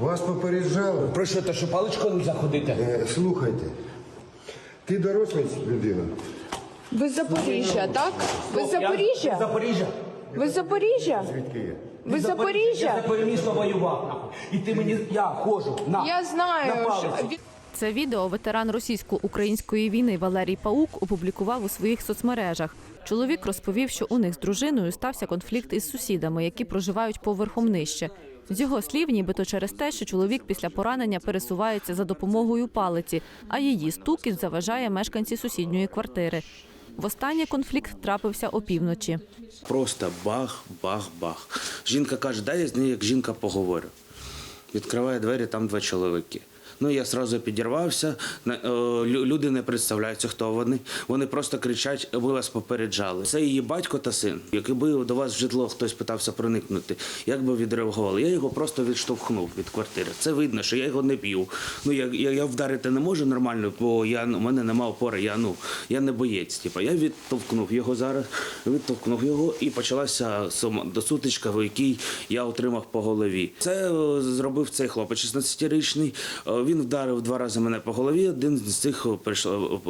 Вас попереджали? Про що, те, що паличкою не заходити? Е, Слухайте, ти доросла людина? Ви з Запоріжжя, так? Ви з Я Запоріжжя? Запоріжжя. Ви з Запоріжжя? Звідки є? Ви з Я Запоріжжя? за перемісно воював. нахуй. І ти мені, я ходжу, на. Я на знаю, палиці. що Це відео ветеран російсько-української війни Валерій Паук опублікував у своїх соцмережах. Чоловік розповів, що у них з дружиною стався конфлікт із сусідами, які проживають поверхом нижче. З його слів, нібито через те, що чоловік після поранення пересувається за допомогою палиці, а її стукіт заважає мешканці сусідньої квартири. Востаннє конфлікт трапився опівночі. Просто бах, бах, бах. Жінка каже, дай я з нею як жінка поговорю. Відкриває двері, там два чоловіки. Ну, я одразу підірвався. Е, Люди не представляються, хто вони. Вони просто кричать, ви вас попереджали. Це її батько та син. Якби до вас в житло хтось питався проникнути, як би відреагували? Я його просто відштовхнув від квартири. Це видно, що я його не б'ю. Ну, я, я, вдарити не можу нормально, бо я, у мене немає опори, я, ну, я не боєць. Типу. Я відтовкнув його зараз, відтовкнув його і почалася сум- досутичка, в якій я отримав по голові. Це е, зробив цей хлопець 16-річний. Він вдарив два рази мене по голові. Один з цих е, прийшло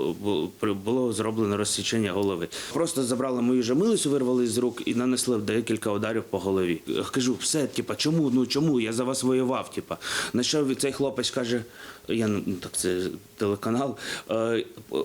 е, було зроблено розсічення голови. Просто забрали мою же вирвали з рук і нанесли декілька ударів по голові. Е, Кажу, все, типа, чому? Ну чому? Я за вас воював. Типа, на що цей хлопець каже, я ну так це телеканал.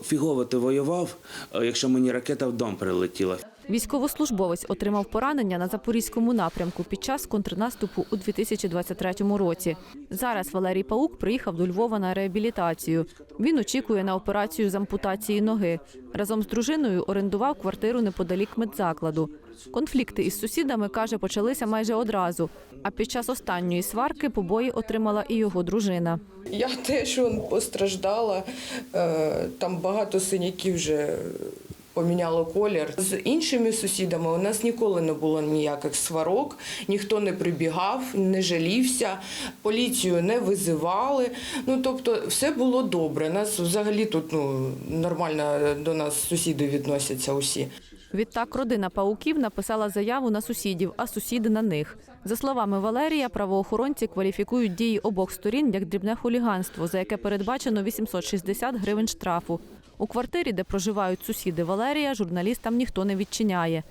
Фігово ти воював, якщо мені ракета в дом прилетіла. Військовослужбовець отримав поранення на запорізькому напрямку під час контрнаступу у 2023 році. Зараз Валерій Паук приїхав до Львова на реабілітацію. Він очікує на операцію з ампутації ноги. Разом з дружиною орендував квартиру неподалік медзакладу. Конфлікти із сусідами каже, почалися майже одразу. А під час останньої сварки побої отримала і його дружина. Я теж он, постраждала. Е, Там багато синяків вже поміняло колір. З іншими сусідами у нас ніколи не було ніяких сварок, ніхто не прибігав, не жалівся, поліцію не визивали. Ну тобто, все було добре. Нас взагалі тут ну нормально до нас сусіди відносяться усі. Відтак родина пауків написала заяву на сусідів, а сусіди на них. За словами Валерія, правоохоронці кваліфікують дії обох сторін як дрібне хуліганство, за яке передбачено 860 гривень штрафу. У квартирі, де проживають сусіди Валерія, журналістам ніхто не відчиняє.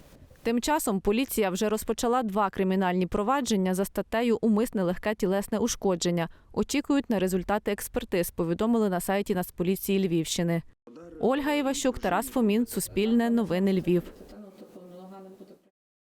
Тим часом поліція вже розпочала два кримінальні провадження за статтею Умисне легке тілесне ушкодження. Очікують на результати експертиз, повідомили на сайті Нацполіції Львівщини. Ольга Іващук, Тарас Фомін, Суспільне, Новини Львів.